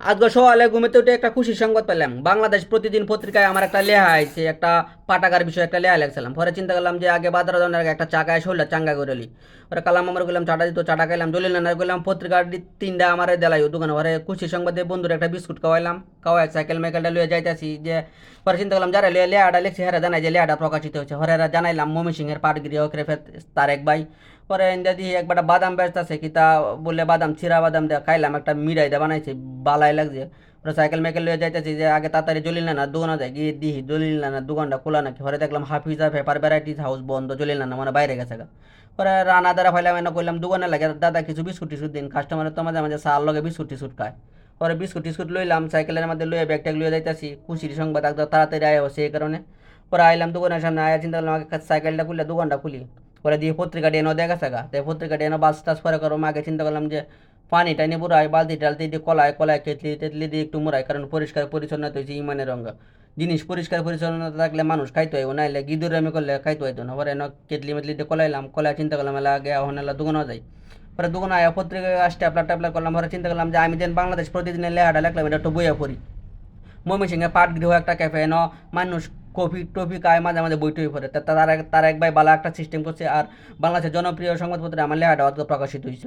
আজকে সকালে ঘুমেতে উঠে একটা খুশির সংবাদ পেলাম। বাংলাদেশ প্রতিদিন পত্রিকায় আমার একটা লেহা আছে, একটা পাটাকার বিষয়ে একটা লেহা লাগছিলাম পরে চিন্তা করলাম যে আগে বাজার জনের আগে একটা চাকায় শরীরটা চাঙ্গা করে পরে কালাম আমার গেলাম চাটা দিত, চাটা খাইলাম। জলিল নানার গেলাম পত্রিকার তিনটা আমার দেলাই দোকানে। পরে খুশির সংবাদে বন্ধুর একটা বিস্কুট খাওয়াইলাম। খাওয়াই সাইকেল মাইকেলটা লুয়ে যাইতেছি যে পরে চিন্তা করলাম, যারা লিয়ে লেহাটা লিখছে, হেরা জানাই যে লেহাটা প্রকাশিত হয়েছে। হরেরা জানাইলাম, মমি সিংহের পাটগিরি হকরে ফের তার এক ভাই। পরে ইন্দা দিয়ে একবারটা বাদাম ব্যস্ত আছে, কি তা বললে বাদাম, চিরা বাদাম দিয়ে খাইলাম, একটা মিরাই দিয়ে বানাইছে, বালাই লাগছে। ওরা সাইকেল মাইকেল লয়ে যাইতেছি যে আগে তাড়াতাড়ি জলিল না দোকানে যায় গিয়ে দিহি জলিল না দোকানটা খোলা নাকি? পরে দেখলাম হাফিজা পেপার ভ্যারাইটিস হাউস বন্ধ জলিল না মানে বাইরে গেছে। পরে রানা দ্বারা ফাইলাম এনে করলাম দোকানে লাগে, দাদা কিছু বিস্কুট টিস্কুট দিন কাস্টমারের তো মাঝে মাঝে সার লগে বিস্কুট টিস্কুট খায়। পরে বিস্কুট টিস্কুট লইলাম সাইকেলের মধ্যে লইয়ে ব্যাগ ট্যাগ লইয়ে যাইতেছি, খুশির সংবাদ একদম তাড়াতাড়ি আয় সেই কারণে। পরে আইলাম দোকানের সামনে আয়া চিন্তা করলাম, আগে সাইকেলটা খুলে দোকানটা খুলি। পরে দিয়ে পত্রিকা এনে দেখা থাকা তাই পত্রিকা এনে বাস টাস পরে করো আগে চিন্তা করলাম যে পানি টাইনে বুড়াই বালতি টালতি দিয়ে কলায় কলায় কেটলি টেটলি দিয়ে একটু মুড়াই, কারণ পরিষ্কার পরিচ্ছন্নতা হয়েছে ইমানের রঙ জিনিস পরিষ্কার পরিচ্ছন্নতা থাকলে মানুষ খাইতে হইব, নাইলে গিদুর আমি করলে খাইতে হইতো না। পরে কেটলি মেটলি দিয়ে কলাইলাম কলাই চিন্তা করলাম, এলা আগে এখন এলা দোকানও যাই। পরে দোকানে আয়া পত্রিকা স্ট্যাপলার ট্যাপলার করলাম, পরে চিন্তা করলাম যে আমি যেন বাংলাদেশ প্রতিদিনের লেহাটা লিখলাম, এটা একটু বইয়া পড়ি। ময়মনসিংহে পাট গৃহ একটা ক্যাফে ন মানুষ কফি টফি খায় মাঝে মাঝে বই টই পড়ে। তার এক তার এক ভাই ভালো একটা সিস্টেম করছে আর বাংলাদেশের জনপ্রিয় সংবাদপত্রে আমার লেখাটা অত প্রকাশিত হয়েছে